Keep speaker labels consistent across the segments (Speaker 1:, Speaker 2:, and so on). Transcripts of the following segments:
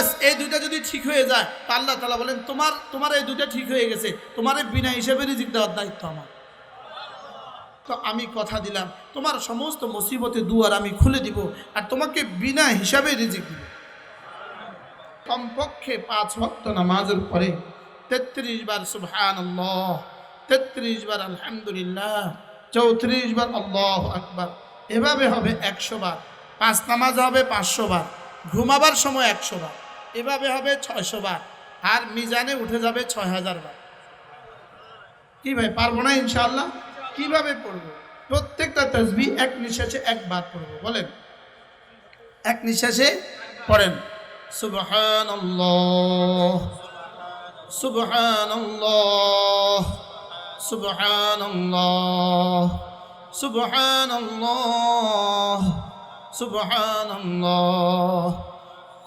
Speaker 1: বাস, এই দুইটা যদি ঠিক হয়ে যায়, তা আল্লাহ তালা বলেন, তোমার তোমার এই দুইটা ঠিক হয়ে গেছে। তোমার এই বিনা হিসেবে রিজিক দেওয়ার দায়িত্ব আমার। তো আমি কথা দিলাম, তোমার সমস্ত মুসিবতে দুয়ার আমি খুলে দিব আর তোমাকে বিনা হিসাবে রিজিক দিব। কমপক্ষে পাঁচ ভক্ত নামাজের পরে তেত্রিশ বার সুবহান আল্লাহ তেত্রিশ বার আলহামদুলিল্লাহ, চৌত্রিশ বার আল্লাহ আকবার। এভাবে হবে একশো বার। পাঁচ নামাজ হবে পাঁচশো বার। ঘুমাবার সময় একশো বার। এভাবে হবে ছয়শো বার। আর মিজানে উঠে যাবে ছয় হাজার বার। কি ভাই, পারব না ইনশাল্লাহ কীভাবে পড়ব? প্রত্যেকটা তসবি এক নিঃশ্বাসে একবার পড়ব, বলেন। এক নিঃশ্বাসে পড়েন। সুবহান সুবহান সুবহান সুবহান সুবহান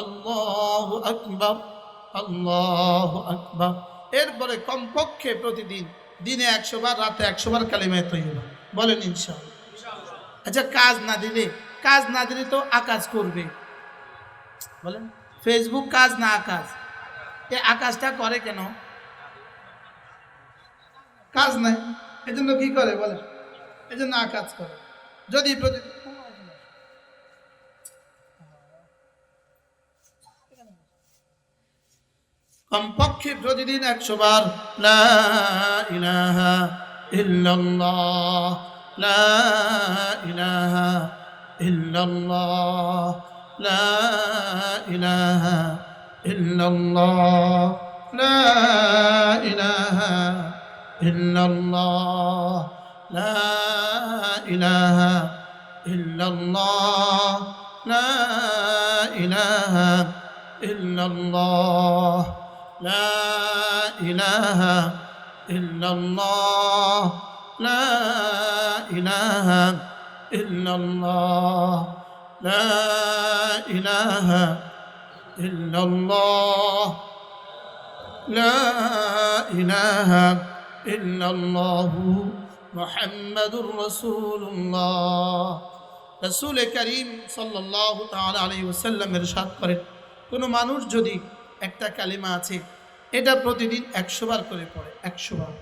Speaker 1: আল্লাহ আকবর আল্লাহ আকবর। এরপরে কমপক্ষে প্রতিদিন, দিনে একশো বার, রাতে একশো বার কালিমায় তৈরি বলেন ইনশাল্লাহ আচ্ছা কাজ না দিলে, কাজ না দিলে তো আকাশ করবে। বলেন ফেসবুক কাজ না আকাশ? এ আকাশটা করে কেন? কাজ নাই, এজন্য কি করে বলে এজন্য আকাশ করে। যদি প্রতিদিন কমপক্ষে প্রতিদিন একশো বার, লা ইলাহা ইল্লাল্লাহ, লা ইলাহা ইল্লাল্লাহ, লা ইলাহা ইল্লাল্লাহ, লা ইলাহা ইল্লাল্লাহ, লা ইলাহা ইল্লাল্লাহ, লা ইলাহা ইল্লাল্লাহ। لا إله إلا الله لا إله إلا الله لا إله إلا الله لا إله إلا الله محمد رسول الله রসুল করিম সাল্লাহ তাল আলী ওসাল্লাম এরশাদ করেন কোনো মানুষ যদি একটা কালিমা আছে এটা প্রতিদিন একশো বার করে পড়ে একশো বার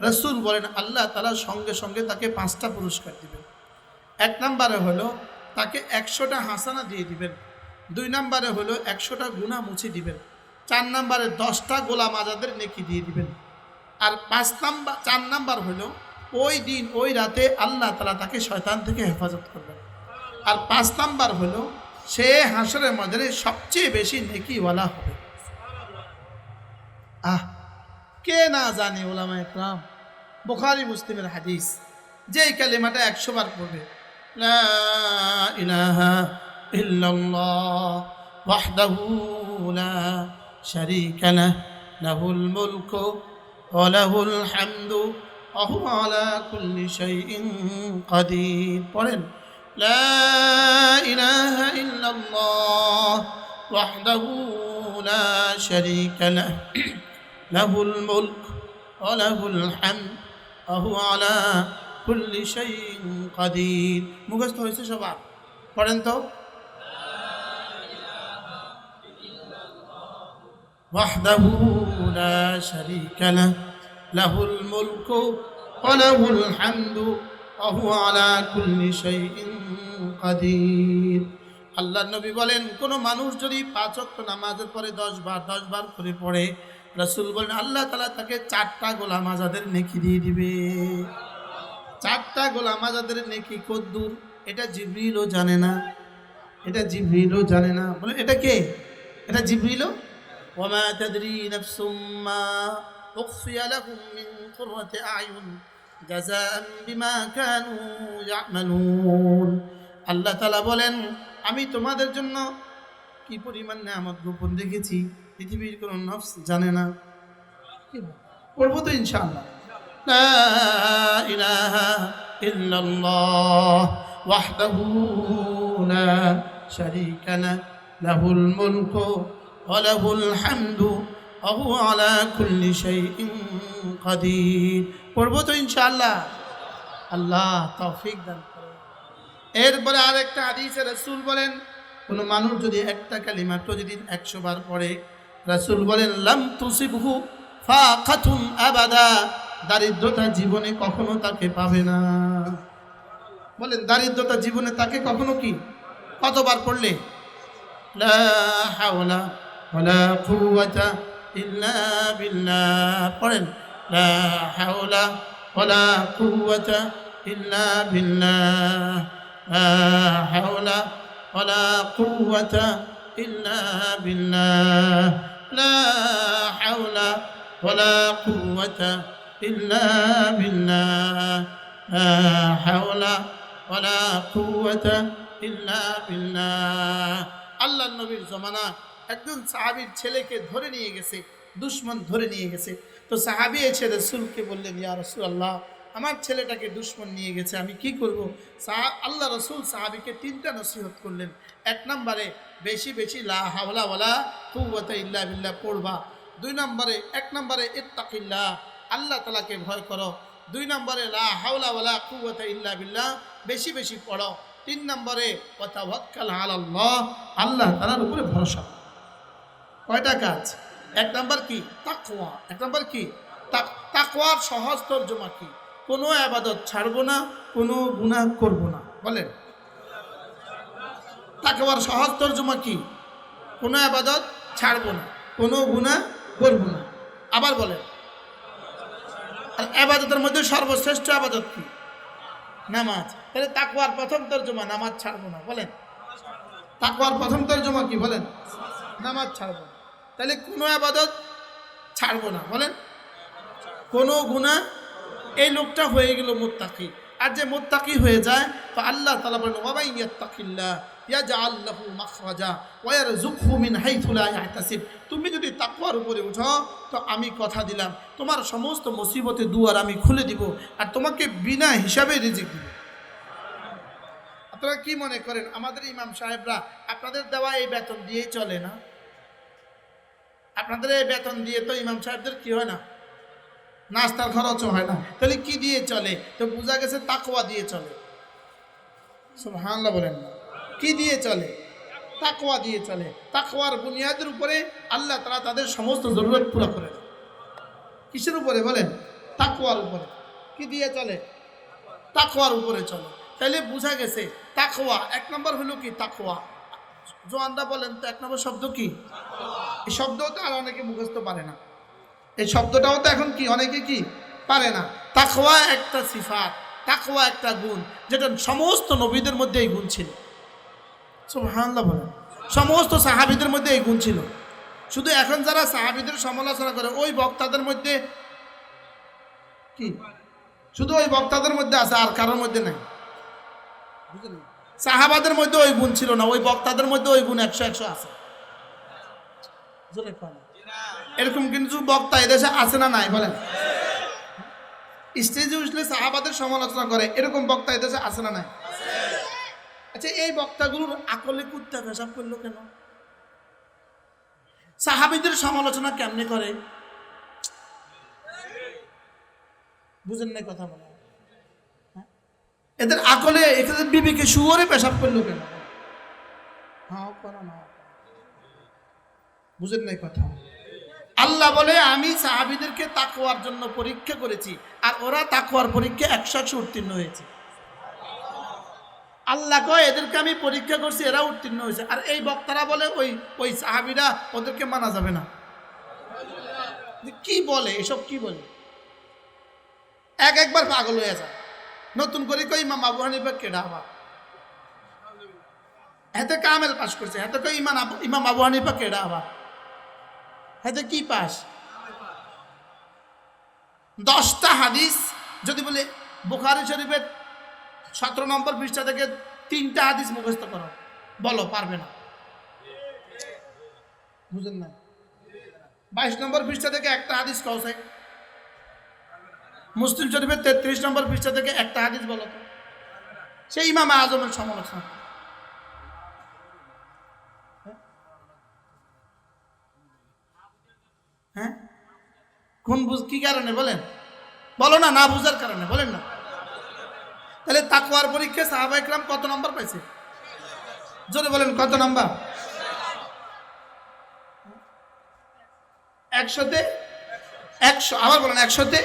Speaker 1: রসুল বলেন, আল্লাহ তালা সঙ্গে সঙ্গে তাকে পাঁচটা পুরস্কার দিবেন। এক নম্বরে হলো তাকে একশোটা হাসানা দিয়ে দিবেন। দুই নম্বরে হলো একশোটা গুণা মুছে দিবেন। চার নম্বরে দশটা গোলাম আজাদের নেকি দিয়ে দিবেন। আর পাঁচ নাম্বার, চার নাম্বার হলো ওই দিন, ওই রাতে আল্লাহ তালা তাকে শয়তান থেকে হেফাজত করবেন। আর পাঁচ নাম্বার হলো সে হাসরের মধ্যে সবচেয়ে বেশি নেকিওয়ালা হবে। আহ কে না জানে ওলামা একরাম বোখারি মুসলিমের হাদিস যে কালেমাটা একশো বার পড়বে وحده لا شريك له له الملك وله الحمد وهو على كل شيء قدير পড়েন لا إله إلا الله وحده لا شريك له الملك وله الحمد وهو على كل شيء قدير মুখস্থ হয়েছে সবার পড়েন তো وحده لا شريك له له الملك وله الحمد وهو على كل شيء قدير আল্লাহ নবী বলেন কোন মানুষ যদি পাঁচ ওয়াক্ত নামাজের পরে দশ বার দশ বার করে পড়ে রসুল বলেন, আল্লাহ তালা তাকে চারটা গোলাম আজাদের নেকি দিয়ে দিবে। চারটা গোলাম আজাদের নেকি কদ্দুর এটা জিবরিলও জানে না। এটা জিবরিলও জানে না। বলে, এটা কে? এটা জিবরিলও? বিমা কানু আল্লাহ বলেন, আমি তোমাদের জন্য কি পরিমাণ নিয়ামত গোপন রেখেছি? পৃথিবীর কোনো নফস জানে না। পড়ব তো ইনশাআল্লাহ। وحده لا شريك له له الملك وله الحمد وهو على كل شيء قدير পড়ব তো ইনশাআল্লাহ। আল্লাহ তৌফিক দান করে এরপরে আরেকটা হাদিসে রাসূল বলেন, কোনো মানুষ যদি একটা কালিমা প্রতিদিন একশো বার পড়ে রাসূল বলেন, লাম তুসিবহু ফাকাতুন আবাদা। দারিদ্রতা জীবনে কখনো তাকে পাবে না। বলেন, দারিদ্রতা জীবনে তাকে কখনো কি? কতবার পড়লে? লা হাওলা ওয়ালা কুওয়াতা ইল্লা বিল্লাহ। পড়েন, লা হাওলা ওয়ালা কুওয়াতা ইল্লা বিল্লাহ। লা হাওলা ওয়ালা কুওয়াতা ইল্লা বিল্লাহ, লা হাওলা ওয়ালা কুওয়াতা ইল্লা বিল্লাহ, লা হাওলা ওয়ালা কুওয়াতা ইল্লা বিল্লাহ। আল্লাহ নবীর জমানা একজন সাহাবীর ছেলেকে ধরে নিয়ে গেছে, দুশ্মন ধরে নিয়ে গেছে। তো সাহাবি এসে রসুলকে বললেন, ইয়া রসুল আল্লাহ আমার ছেলেটাকে দুশ্মন নিয়ে গেছে, আমি কি করব? সাহা আল্লাহ রসুল সাহাবিকে তিনটা নসিহত করলেন। এক নম্বরে, বেশি বেশি লা হাওলা ওয়ালা কুওয়াতা ইল্লা বিল্লাহ পড়বা। দুই নম্বরে, এক নম্বরে, ইত্তাকিল্লাহ, আল্লাহ তালাকে ভয় করো। দুই নম্বরে, লা হাওলা ওয়ালা কুওয়াতা ইল্লা বিল্লাহ, বেশি বেশি পড়ো। তিন নম্বরে কথা ওয়াক্কাল আল্লাহ আল্লাহ তালার উপরে ভরসা। কয়টা কাজ? এক নম্বর কি? তাকওয়া। এক নম্বর কি? তাক- তাকওয়ার সহজ তর্জমা কি? কোনো আবাদত ছাড়বো না, কোনো গুনাহ করব না। বলেন। তাকওয়ার সহজ তর্জমা কি? কোনো আবাদত ছাড়বো না, কোনো গুণা করব না। আবার বলেন। আর আবাদতের মধ্যে সর্বশ্রেষ্ঠ আবাদত কি? নামাজ। তাহলে তাকওয়ার প্রথম তর্জমা, নামাজ ছাড়বো না, বলেন। তাকওয়ার প্রথম তর্জমা কি, বলেন? নামাজ ছাড়বো না। তাহলে কোনো আবাদত ছাড়বো না, বলেন। কোনো গুণা এই লোকটা হয়ে গেল মোত্তাকি। আর যে মোত্তাকি হয়ে যায়, তো আল্লাহ তালা বলেন ওয়াবাই ইয়াত্তাকিল্লাহ ইয়াজা আল্লাহু মাখরাজা ওয়ার জুখু মিন হাইথুলা ইয়াহতাসিব। তুমি যদি তাকওয়ার উপরে উঠো, তো আমি কথা দিলাম, তোমার সমস্ত মুসিবতে দুয়ার আমি খুলে দিব, আর তোমাকে বিনা হিসাবে রিজিক দিব। আপনারা কি মনে করেন, আমাদের ইমাম সাহেবরা আপনাদের দেওয়া এই বেতন দিয়েই চলে না? আপনাদের এই বেতন দিয়ে তো ইমাম সাহেবদের কি হয় না? নাস্তার খরচও হয় না। তাহলে কি দিয়ে চলে? তো বোঝা গেছে তাকওয়া দিয়ে চলে। সব সুবহানাল্লাহ বলেন। না কি দিয়ে চলে? তাকোয়া দিয়ে চলে। তাকোয়ার বুনিয়াদের উপরে আল্লাহ তারা তাদের সমস্ত জরুরত পুরো করে কিসের উপরে বলেন? তাকোয়ার উপরে। কি দিয়ে চলে? তাকোয়ার উপরে চলে। তাহলে বোঝা গেছে তাকোয়া এক নম্বর হলো কি তাকওয়া? জোয়ানরা বলেন তো এক নম্বর শব্দ কি? এই শব্দও তো আর অনেকে মুখস্থ পারে না। এই শব্দটাও তো এখন কি, অনেকে কি পারে না। তাকওয়া একটা সিফাত, তাকওয়া একটা গুণ, যেটা সমস্ত নবীদের মধ্যে এই গুণ ছিল। সুবহানাল্লাহ বলেন। সমস্ত সাহাবীদের মধ্যে এই গুণ ছিল। শুধু এখন যারা সাহাবীদের সমালোচনা করে, ওই বক্তাদের মধ্যে কি? শুধু ওই বক্তাদের মধ্যে আছে, আর কারোর মধ্যে নাই। সাহাবাদের মধ্যে ওই গুণ ছিল না, ওই বক্তাদের মধ্যে ওই গুণ একশো একশো আছে। এরকম কিন্তু বক্তা এদেশে আছে না নাই, বলেন। স্টেজে উঠলে সাহাবাদের সমালোচনা করে, এরকম বক্তা এদেশে আছে না নাই? আচ্ছা এই বক্তাগুলোর আকলে কুত্তা পেশাব করল কেন? সাহাবিদের সমালোচনা কেমনে করে? বুঝেন না কথা বলা হ্যাঁ? এদের আকলে এখানে বিবেকে শুয়োরে পেশাব করল কেন? হ্যাঁ করো না। বুঝেন নাই কথা। আল্লাহ বলে, আমি সাহাবিদেরকে তাকওয়ার জন্য পরীক্ষা করেছি, আর ওরা তাকওয়ার পরীক্ষা একশো একশো উত্তীর্ণ হয়েছে। আল্লাহ কয়, এদেরকে আমি পরীক্ষা করছি এরা উত্তীর্ণ হয়েছে। আর এই বক্তারা বলে, ওই ওই সাহাবিরা ওদেরকে মানা যাবে না। কি বলে, এসব কি বলে? এক একবার পাগল হয়ে যায়। নতুন করে কই ইমাম আবু হানিফা কেডা আবার? এতে কামেল পাশ করছে, এতে কই ইমান ইমাম আবু হানিফা কেডা আবার? এতে কি পাস? দশটা হাদিস, যদি বলে বুখারি শরীফের সতেরো নম্বর পৃষ্ঠা থেকে তিনটা হাদিস মুখস্থ করো। বলো, পারবে না? বুঝেন না? বাইশ নম্বর পৃষ্ঠা থেকে একটা হাদিস কৌশে মুসলিম শরীফের তেত্রিশ নম্বর পৃষ্ঠা থেকে একটা হাদিস বলো তো। সেই ইমাম আজমের সমালোচনা। হ্যাঁ? কোন বুঝ কি কারণে বলেন? বলো না না বুঝার কারণে, বলেন না। তাহলে তাকুয়ার পরীক্ষায় সাহাবা ইকরাম কত নম্বর পাইছে? জোরে বলেন, কত নম্বর? একশোতে? একশো, আবার বলেন, একশোতে?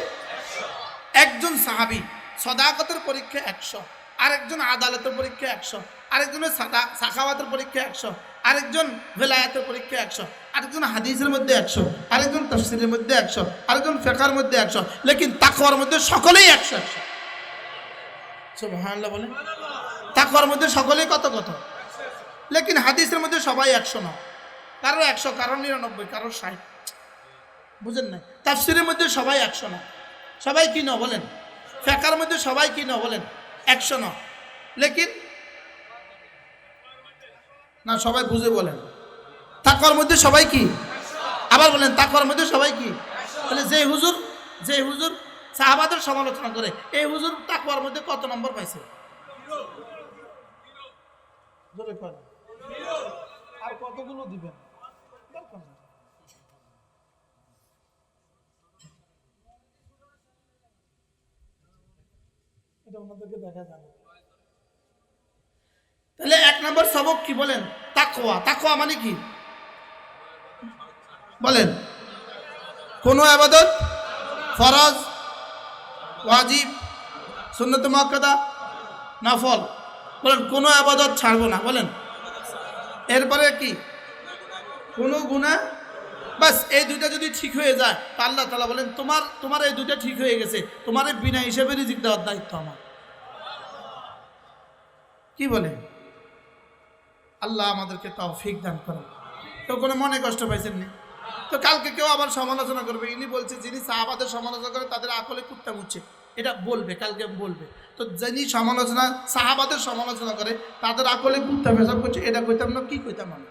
Speaker 1: একজন সাহাবি সদাকতের পরীক্ষা একশো, আরেকজন আদালতের পরীক্ষা একশো, আরেকজনের সাখাওয়াতের পরীক্ষা একশো আরেকজন ভেলায়াতের পরীক্ষা একশো, আরেকজন হাদিসের মধ্যে একশো, আরেকজন তফসিলের মধ্যে একশো, আরেকজন ফেকার মধ্যে একশো, লেকিন তাকওয়ার মধ্যে সকলেই একশো একশো। সুবহানাল্লাহ বলেন। তাকওয়ার মধ্যে সকলেই কত কত? লেকিন হাদিসের মধ্যে সবাই একশো না। কারও একশো, কারও নিরানব্বই, কারও ষাট। বুঝেন না তাফসিরের মধ্যে সবাই একশো না। সবাই কি ন বলেন? ফেকার মধ্যে সবাই কি ন বলেন? একশো ন। লেকিন না, সবাই বুঝে বলেন। তাকওয়ার মধ্যে সবাই কি? আবার বলেন, তাকওয়ার মধ্যে সবাই কি? তাহলে যে হুজুর যে হুজুর সাহাবাদের সমালোচনা করে, এই হুজুর তাকওয়ার মধ্যে কত নম্বর পাইছে? আর কতগুলো দিবেন? এটা ওনাদেরকে দেখা যাবে। তাহলে এক নম্বর সবক কি বলেন? তাকওয়া। তাকওয়া মানে কি? বলেন। কোন আবাদত? ফরজ? ওয়াজিব? সুন্নত মক্কাদা নফল বলেন, কোনো আবাদত ছাড়বো না। বলেন। এরপরে কি? কোনো গুণা বাস, এই দুইটা যদি ঠিক হয়ে যায়, তা আল্লাহ তালা বলেন, তোমার তোমার এই দুইটা ঠিক হয়ে গেছে। তোমার বিনা হিসেবে রিজিক দেওয়ার দায়িত্ব আমার। কি বলে আল্লাহ আমাদেরকে তৌফিক দান করেন। কেউ কোনো মনে কষ্ট পাইছেন নি তো কালকে কেউ আবার সমালোচনা করবে। ইনি বলছে, যিনি সাহাবাদের সমালোচনা করে তাদের আকলে কুত্তা মুচ্ছে। এটা বলবে, কালকে বলবে। তো যিনি সমালোচনা, সাহাবাদের সমালোচনা করে, তাদের আকলে কুত্তা পেশাব করছে। এটা কইতাম না, কি কইতাম আমি?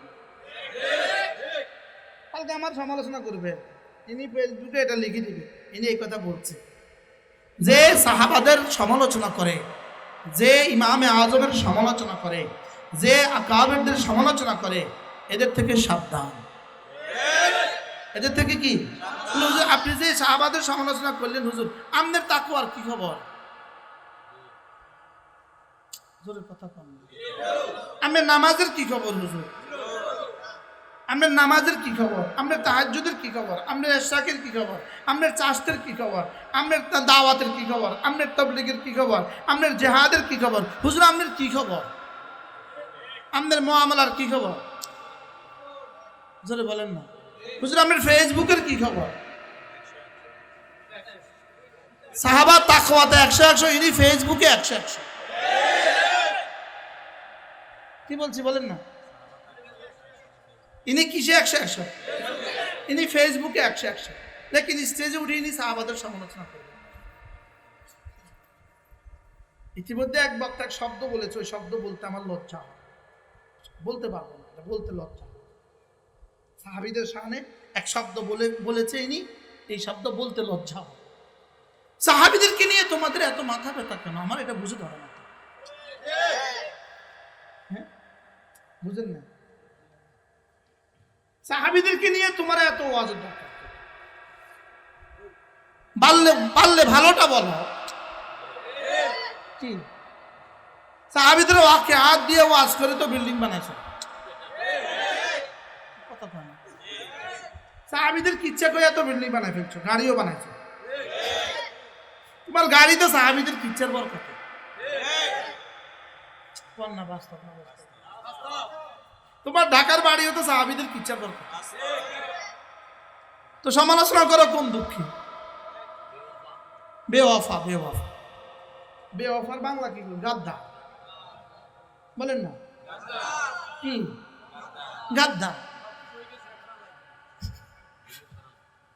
Speaker 1: কালকে আমার সমালোচনা করবে। ইনি ফেসবুকে এটা লিখে দিবে। ইনি এই কথা বলছে। যে সাহাবাদের সমালোচনা করে, যে ইমামে আজমের সমালোচনা করে যে আকাবেরদের সমালোচনা করে, এদের থেকে সাবধান। এদের থেকে কি? হুজুর, আপনি যে সাহাবাদের সমালোচনা করলেন, হুজুর, আমাদের তাকুয়ার কি খবর? আমাদের নামাজের কি খবর, হুজুর? আপনার নামাজের কি খবর? আপনার তাহাজুদের কি খবর? আপনার এশাকের কি খবর? আপনার চাষের কি খবর? আপনার দাওয়াতের কি খবর? আপনার তবলিগের কি খবর? আপনার জেহাদের কি খবর? হুজুর আপনার কি খবর? আপনার মোয়ামলার কি খবর? জোরে বলেন না। হুজুর আপনার ফেসবুকের কি খবর? সাহাবা তাকওয়াতে একশো একশো, ইনি ফেসবুকে একশো একশো। কি বলছি বলেন না? ইনি কিসে একশো একশো? ইনি ফেসবুকে একশো একশো। লেকিন স্টেজে উঠে ইনি সাহাবাদের সমালোচনা করবেন ইতিমধ্যে এক বক্তা এক শব্দ বলেছে, ওই শব্দ বলতে আমার লজ্জা হয়। বলতে পারব না এটা বলতে লজ্জা। সাহাবিদের সামনে এক শব্দ বলে বলেছে ইনি এই শব্দ বলতে লজ্জা সাহাবিদেরকে নিয়ে তোমাদের এত মাথা ব্যথা কেন? আমার এটা বুঝে ধরে না হ্যাঁ? বুঝেন না? সাহাবিদেরকে নিয়ে তোমার এত দরকার পারলে পারলে ভালোটা বলো। কি? সাহাবিদের ওয়াকে হাত দিয়ে ওয়াজ করে তো বিল্ডিং বানাইছে। সাহাবিদের কি ইচ্ছা করে এত বিল্ডিং বানাই ফেলছো, গাড়িও বানাইছো। তোমার গাড়ি তো সাহাবিদের কিচ্ছার বর কত। তোমার ঢাকার বাড়িও তো সাহাবিদের কিচ্ছার বর তো সমালোচনা করো কোন দুঃখে? বেওয়াফা বেওয়াফা। বেওয়াফার বাংলা কি? গাদ্দা। বলেন না। কি? গাদ্দা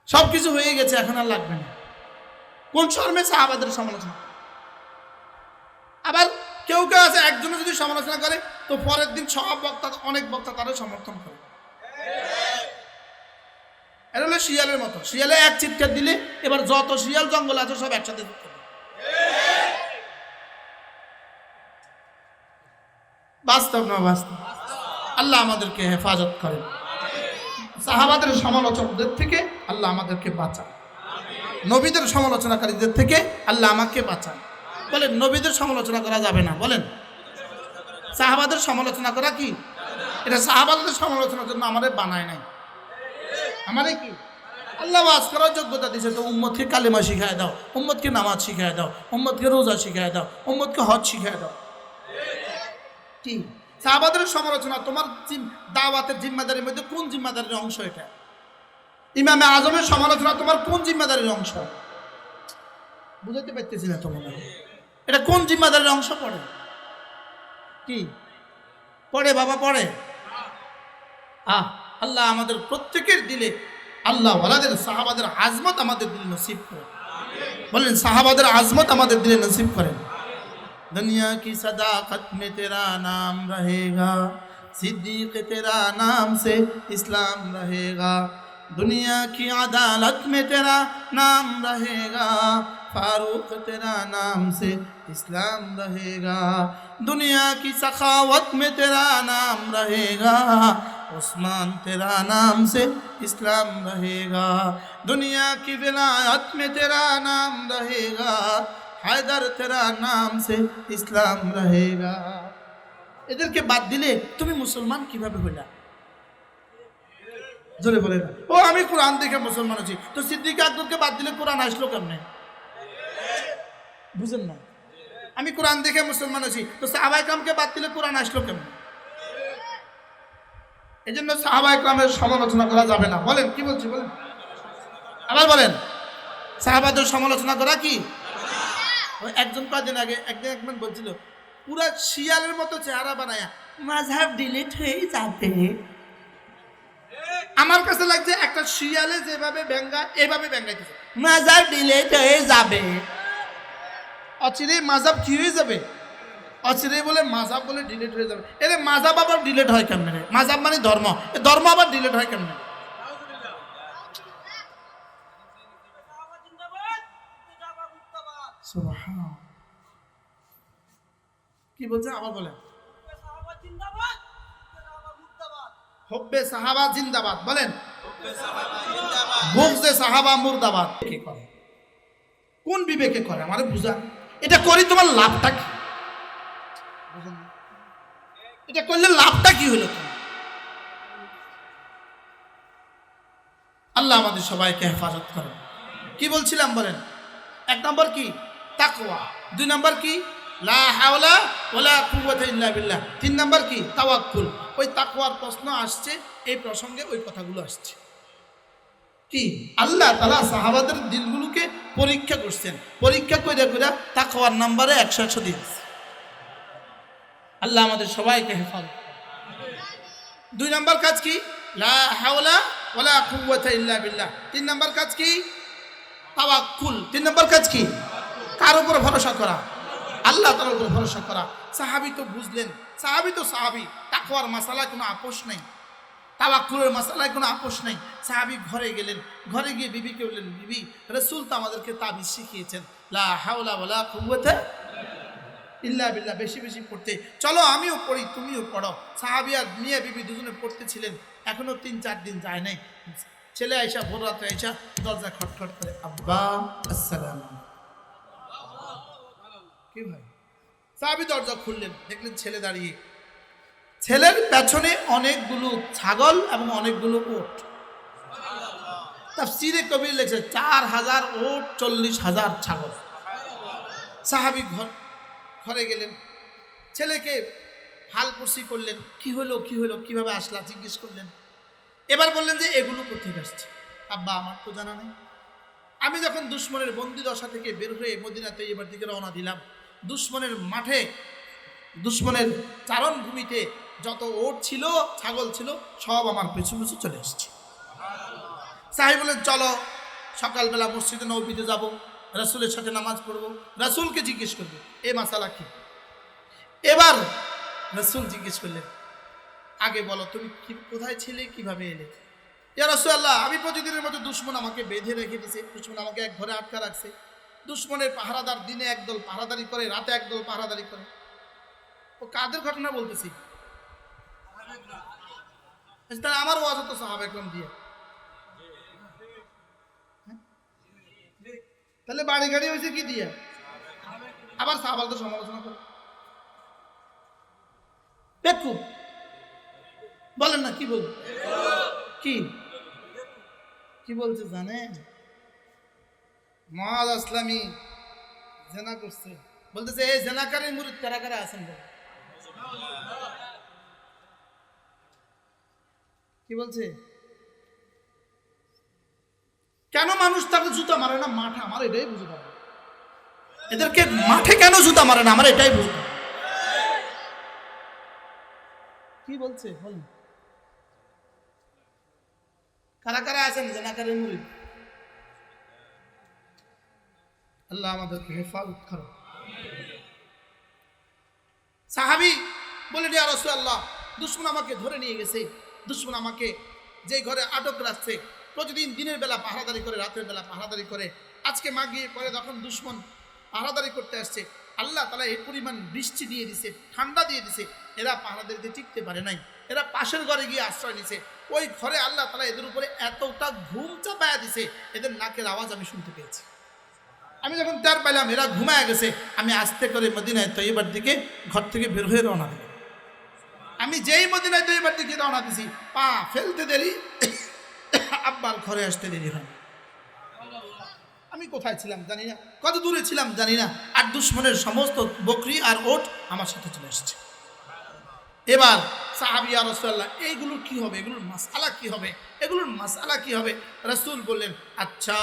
Speaker 1: সব কিছু হয়ে গেছে এখন আর লাগবে না। কোন শর্মে সাহাবাদের সমালোচনা? আবার কেউ কেউ আছে একজনে যদি সমালোচনা করে তো পরের দিন সব বক্তা অনেক বক্তা তারও সমর্থন করে। এটা হলো শিয়ালের মতো। শিয়ালে এক চিৎকার দিলে এবার যত শিয়াল জঙ্গল আছে সব একসাথে বাস্তব না বাস্তব? আল্লাহ আমাদেরকে হেফাজত করেন। সাহাবাদের সমালোচকদের থেকে আল্লাহ আমাদেরকে বাঁচান। নবীদের সমালোচনাকারীদের থেকে আল্লাহ আমাকে বাঁচান। বলেন, নবীদের সমালোচনা করা যাবে না, বলেন। সাহাবাদের সমালোচনা করা কি? এটা সাহাবাদের সমালোচনার জন্য আমাদের বানায় নাই। আমাদের কি? আল্লাহ ওয়াজ করার যোগ্যতা দিয়েছে তো উম্মতকে কালেমা শিখায় দাও, উম্মতকে নামাজ শিখায় দাও, উম্মতকে রোজা শিখায় দাও, উম্মতকে হজ শিখায় দাও। কি? সাহাবাদের সমালোচনা, তোমার দাওয়াতের জিম্মাদারির মধ্যে কোন জিম্মাদারির অংশ এটা? ইমামে আজমের সমালোচনা তোমার কোন জিম্মাদারির অংশ? বুঝাতে পারতেছি না তোমার এটা কোন জিম্মাদারির অংশ পড়ে? কি? পড়ে বাবা, পড়ে? আহ আল্লাহ আমাদের প্রত্যেকের দিলে আল্লাহ ওয়ালাদের, সাহাবাদের আজমত আমাদের দিলে নসিব করে বলেন সাহাবাদের আজমত আমাদের দিলে নসিব করেন। दुनिया की सदाकत में तेरा नाम रहेगा। सिद्दीक तेरा नाम से इस्लाम रहेगा। दुनिया की अदालत में तेरा नाम रहेगा। फारूक तेरा नाम से इस्लाम रहेगा। दुनिया की सखावत में तेरा नाम रहेगा। उस्मान तेरा नाम से इस्लाम रहेगा। दुनिया की विलायत में तेरा नाम रहेगा। হায়দার, তেরা নাম সে ইসলাম রহেগা। এদেরকে বাদ দিলে তুমি মুসলমান কীভাবে হইলা? জোরে বলে না ও, আমি কোরআন দেখে মুসলমান আছি। তো সিদ্দিক আকবরকে বাদ দিলে কোরআন আসলো কেমনে? বুঝেন না? আমি কোরআন দেখে মুসলমান আছি। তো বাদ দিলে কোরআন আসলো কেমনে? এই জন্য সমালোচনা করা যাবে না। বলেন, কি বলছি বলেন? আবার বলেন। সাহাবাদের সমালোচনা করা কি? একজন কদিন আগে একদিন একজন বলছিল, পুরা শিয়ালের মতো চেহারা বানায়া মাঝহাব ডিলিট হয়ে যাবে। আমার কাছে লাগছে একটা শিয়ালে যেভাবে ব্যঙ্গা, এভাবে ব্যঙ্গাইতেছে। মাঝহাব ডিলিট হয়ে যাবে। অচিরে মাঝাব কি হয়ে যাবে? অচিরে বলে মাঝাব বলে ডিলিট হয়ে যাবে। এরে মাঝাব আবার ডিলিট হয় কেমনে মাঝাব মানে ধর্ম। ধর্ম আবার ডিলিট হয় কেমনে সুবহান কি বলছে আবার বলেন। হব্বে সাহাবা জিন্দাবাদ। বলেন। বুগজে সাহাবা মুর্দাবাদ। কে করে? কোন বিবেকে করে? আমারে বুঝা। এটা করি তোমার লাভটা কি? এটা করলে লাভটা কি হলো আল্লাহ আমাদের সবাইকে হেফাজত করেন। কি বলছিলাম বলেন? এক নম্বর কি? তাকওয়া। দুই নম্বর কি? লা হাওলা ইল্লা বিল্লাহ। তিন নম্বর কি? তাওয়াক্কুল। ওই তাকওয়ার প্রশ্ন আসছে, এই প্রসঙ্গে ওই কথাগুলো আসছে। কি? আল্লাহ তালা সাহাবাদের দিলগুলোকে পরীক্ষা করছেন। পরীক্ষা করে করে তাকওয়ার নাম্বারে একশো একশো দিয়েছে আল্লাহ আমাদের সবাইকে করুন। দুই নম্বর কাজ কি? লা হাওলা ওয়ালা কুওয়াতা ইল্লা বিল্লাহ। তিন নম্বর কাজ কি? তাওয়াক্কুল। তিন নম্বর কাজ কি? কার উপর ভরসা করা? আল্লাহ তার উপর ভরসা করা। সাহাবি তো বুঝলেন। সাহাবি তো সাহাবি। তাকওয়ার মাসালায় কোনো আপোষ নেই। তাওয়াক্কুলের মাসালায় কোনো আপোষ নেই। সাহাবি ঘরে গেলেন। ঘরে গিয়ে বিবিকে বললেন, বিবি, রসুল তো আমাদেরকে তাবিজ শিখিয়েছেন। লা হাওলা ওয়ালা কুওয়াতা ইল্লা বিল্লাহ। বেশি বেশি পড়তে। চলো, আমিও পড়ি, তুমিও পড়ো। সাহাবি আর মিয়া বিবি দুজনে পড়তেছিলেন। এখনও তিন, চার দিন যায় নাই। ছেলে আইসা ভোর রাত্রে আইসা দরজা খটখট করে, আব্বা, আসসালাম কি ভাই? সাহাবি দরজা খুললেন, দেখলেন ছেলে দাঁড়িয়ে। ছেলের পেছনে অনেকগুলো ছাগল এবং অনেকগুলো ওট। তাফসিরে কবির লেখছে, চার হাজার ওট, চল্লিশ হাজার ছাগল। সাহাবি ঘর ঘরে গেলেন। ছেলেকে হাল কুসি করলেন, কি হলো কি হলো, কীভাবে আসলা? জিজ্ঞেস করলেন। এবার বললেন যে, এগুলো কোথেকে আসছে? আব্বা, আমার তো জানা নেই। আমি যখন দুশ্মনের বন্দি দশা থেকে বের হয়ে মদিনাতে এবার দিকে রওনা দিলাম। দুশ্মনের মাঠে, দুশ্মনের চারণ ভূমিতে যত ওট ছিল, ছাগল ছিল, সব আমার পিছু পিছু চলে এসছে। সাহেব বলেন চলো, সকালবেলা মসজিদে নবীতে যাব, রাসুলের সাথে নামাজ পড়ব। রাসুলকে জিজ্ঞেস করব এ মাসালা কি? এবার রাসুল জিজ্ঞেস করলেন, আগে বলো, তুমি কি, কোথায় ছিলে, কীভাবে এলে? ইয়া রাসূলুল্লাহ, আমি প্রতিদিনের মতো দুশ্মন আমাকে বেঁধে রেখে দিয়েছে। দুশ্মন আমাকে এক ঘরে আটকা রাখছে। দুশ্মনের পাহারাদার দিনে একদল পাহারাদারি করে, রাতে একদল পাহারাদারি করে। ও কাদের ঘটনা বলতেছি? তাহলে আমার ওয়াজ তো সাহাব একরম দিয়ে। হ্যাঁ? তাহলে বাড়ি গাড়ি হয়েছে কি দিয়ে? আবার তো সমালোচনা করে। বেকুব। বলেন না, কি বল কি? কি বলছে জানেন? মহাজ আসলামী, জেনা করছে। বলতেছে, এই জেনাকারী মুরিদ কারা কারা আছেন কি বলছে? কেন মানুষ তাকে জুতা মারে না? মাঠে আমার এটাই বুঝতে পারে। এদেরকে মাঠে কেন জুতা মারে না? আমার এটাই বুঝতে কি বলছে? বলুন কারা কারা আছেন জেনাকারের মুরিদ? আল্লাহ আমাদেরকে হেফাজত করো। সাহাবি বলে নিয়ে রসুল আল্লাহ দুশ্মন আমাকে ধরে নিয়ে গেছে। দুশ্মন আমাকে যে ঘরে আটক রাখছে, প্রতিদিন দিনের বেলা পাহারাদারি করে, রাতের বেলা পাহারাদারি করে। আজকে মা গিয়ে পরে যখন দুশ্মন পাহারাদারি করতে আসছে, আল্লাহ তালা এই পরিমাণ বৃষ্টি দিয়ে দিছে, ঠান্ডা দিয়ে দিছে। এরা পাহারাদারিতে টিকতে পারে নাই। এরা পাশের ঘরে গিয়ে আশ্রয় নিছে। ওই ঘরে আল্লাহ তালা এদের উপরে এতটা ঘুম চাপায়া দিছে, এদের নাকের আওয়াজ আমি শুনতে পেয়েছি। আমি যখন তার পাইলাম, এরা ঘুমায় গেছে, আমি আস্তে করে মদিনায় তৈবার দিকে ঘর থেকে বের হয়ে রওনা দিলাম। আমি যেই মদিনায় তৈবার দিকে রওনা দিছি, পা ফেলতে দেরি আব্বার ঘরে আসতে দেরি হয় আমি কোথায় ছিলাম জানি না, কত দূরে ছিলাম জানি না, আর দুশ্মনের সমস্ত বকরি আর ওট আমার সাথে চলে এসেছে। এবার সাহাবিয়া রসুল্লাহ এইগুলোর কি হবে এগুলোর মাসালা কি হবে এগুলোর মাসালা কি হবে রসুল বললেন আচ্ছা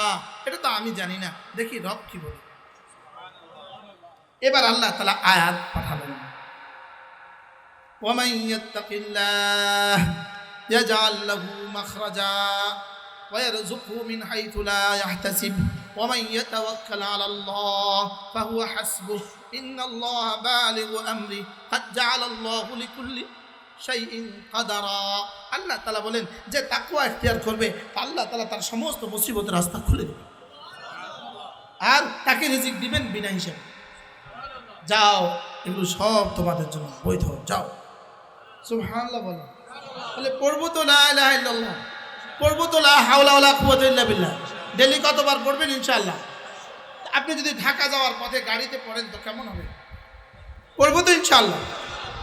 Speaker 1: এটা তো আমি জানি না দেখি রব কি বলে এবার আল্লাহ তালা আয়াত পাঠালেন ومن يتق الله يجعل له مخرجا ويرزقه من حيث لا يحتسب ومن يتوكل على الله فهو حسبه إن الله بالغ أمره قد جعل الله لكل شيء قدرا আল্লাহ তালা বলেন, যে তাকুয়া এখতিয়ার করবে, আল্লাহ তালা তার সমস্ত মুসিবতের রাস্তা খুলে দেবে। আর তাকে রিজিক দিবেন বিনা হিসাবে। যাও, এগুলো সব তোমাদের জন্য বৈধ, যাও। সুবহানাল্লাহ বলো। বলে পড়ব তো লা ইলাহা পড়ব তো লা হাওলা ওয়ালা কুওয়াতা বিল্লাহ। ডেলি কতবার পড়বেন ইনশাআল্লাহ? আপনি যদি ঢাকা যাওয়ার পথে গাড়িতে পড়েন তো কেমন হবে? পড়ব তো ইনশাআল্লাহ।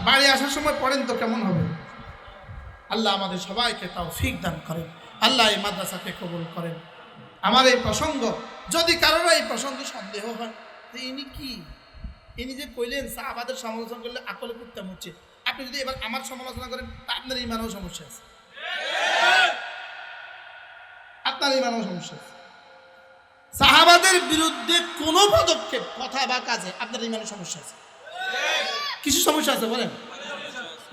Speaker 1: বাড়ি আসার সময় পড়েন তো কেমন হবে? আল্লাহ আমাদের সবাইকে তাও ফিক দান করেন। আল্লাহ এই মাদ্রাসাকে কবুল করেন। আমার এই প্রসঙ্গ, যদি কারোর এই প্রসঙ্গে সন্দেহ হয়, তো ইনি কি? ইনি যে কইলেন সাহাবাদের সমালোচনা করলে আকলে করতাম হচ্ছে আপনি যদি এবার আমার সমালোচনা করেন আপনার ইমানও সমস্যা আছে। আপনার ইমানও সমস্যা আছে। সাহাবাদের বিরুদ্ধে কোনো পদক্ষেপ, কথা বা কাজে আপনার ইমানের সমস্যা আছে। কিছু সমস্যা আছে বলেন।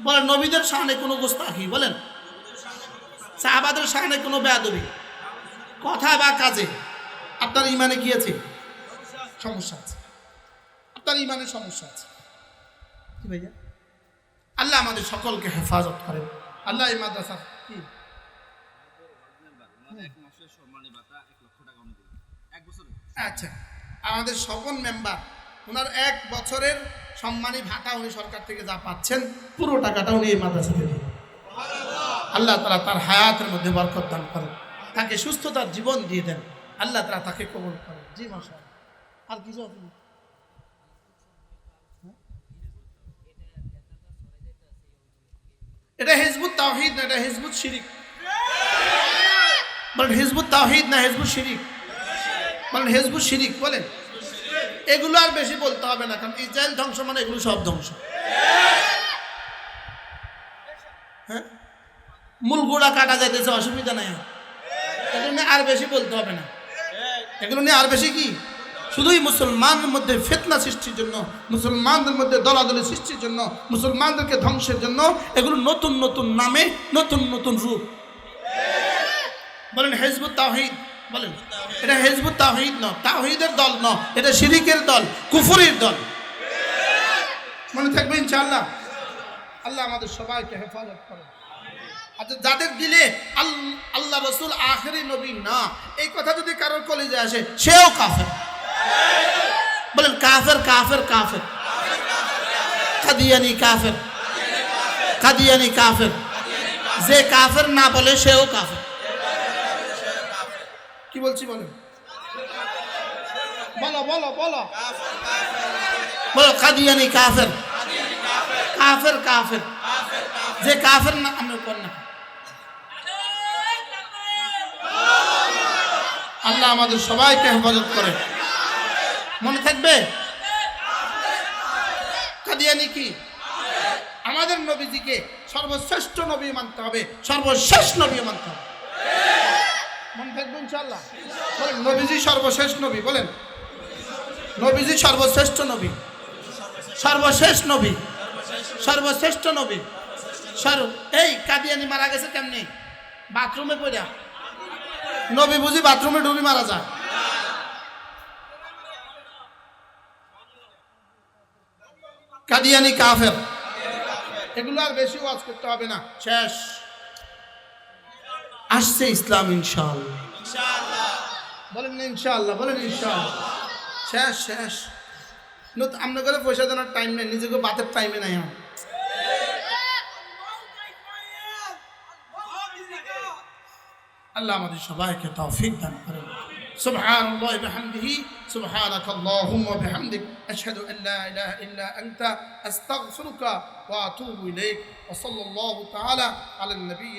Speaker 1: বলেন নবীদের সামনে কোনো গোস্তাখি বলেন। সাহাবাদের সামনে কোনো বেয়াদবি। কথা বা কাজে আপনার ইমানে কি আছে সমস্যা আছে। আপনার ইমানের সমস্যা আছে। কি ভাইয়া? আল্লাহ আমাদের সকলকে হেফাজত করেন। আল্লাহ এই মাদ্রাসা কি? আচ্ছা আমাদের সকল মেম্বার ওনার এক বছরের সম্মানী ভাতা উনি সরকার থেকে যা পাচ্ছেন, পুরো টাকাটা উনি এই মাদ্রাসা থেকে দিলেন। আল্লাহ তালা তার হায়াতের মধ্যে বরকত দান করেন। তাকে সুস্থতার জীবন দিয়ে দেন। আল্লাহ তালা তাকে কবল করেন। জি মশা আর কিছু? এটা হেজবুত তাওহিদ না, এটা হেজবুত শিরিক? বলেন হেজবুত তাওহিদ না হেজবুত শিরিক? বলেন হেজবুত শিরিক, বলেন। এগুলো আর বেশি বলতে হবে না, কারণ ইসরায়েল ধ্বংস মানে এগুলো সব ধ্বংস। হ্যাঁ? মূল গোড়া কাটা যাইতেছে, অসুবিধা নাই। এগুলো নিয়ে আর বেশি বলতে হবে না। এগুলো নিয়ে আর বেশি কি? শুধুই মুসলমানের মধ্যে ফেতনা সৃষ্টির জন্য, মুসলমানদের মধ্যে দলাদলি সৃষ্টির জন্য, মুসলমানদেরকে ধ্বংসের জন্য এগুলো নতুন নতুন নামে, নতুন নতুন রূপ। বলেন, হেজবুত তাহিদ বলেন। এটা হেজবুত তাহিদ ন তাহিদের দল ন এটা শিরিকের দল, কুফুরির দল। মনে থাকবে ইনশাআল্লাহ? আল্লাহ আমাদের সবাইকে হেফাজত করে আচ্ছা যাদের দিলে আল- আল্লাহ রসুল আখেরি নবী না, এই কথা যদি কারোর কলেজে আসে, সেও কাফের। বলেন, কাফের কাফের কাফের। কাদিয়ানি কাফের। কাদিয়ানি কাফের। যে কাফের না বলে সেও কাফের। কি বলছি বলেন? বলো বলো বলো। বলো, কাদিয়ানি কাফের। কাফের কাফের। যে কাফের না আমি কর না। আল্লাহ আমাদের সবাইকে হেফাজত করে। মনে থাকবে? কাদিয়ানি কি? আমাদের নবীজিকে সর্বশ্রেষ্ঠ নবী মানতে হবে, সর্বশেষ নবী মানতে হবে। মনে থাকবে ইনশাল্লাহ বলেন নবীজি সর্বশেষ নবী বলেন। নবীজি সর্বশ্রেষ্ঠ নবী। সর্বশেষ নবী। সর্বশ্রেষ্ঠ নবী। সর্ব এই কাদিয়ানি মারা গেছে কেমনি? বাথরুমে পড়া নবী বুঝি বাথরুমে ডুবি মারা যায়। কাদিয়ানি কাফের। এগুলো আর বেশি ওয়াজ করতে হবে না। শেষ। আসছে ইসলাম ইনশাআল্লাহ বলেন না ইনশাআল্লাহ বলেন ইনশাআল্লাহ শেষ শেষ নত আপনার করে পয়সা দেওয়ার টাইম নেই নিজেকে বাতের টাইমে নাই আমার আল্লাহ আমাদের সবাইকে তৌফিক দান করেন سبحان الله بحمده سبحانك اللهم وبحمدك أشهد أن لا إله إلا أنت أستغفرك وأتوب إليك وصلى الله تعالى على النبي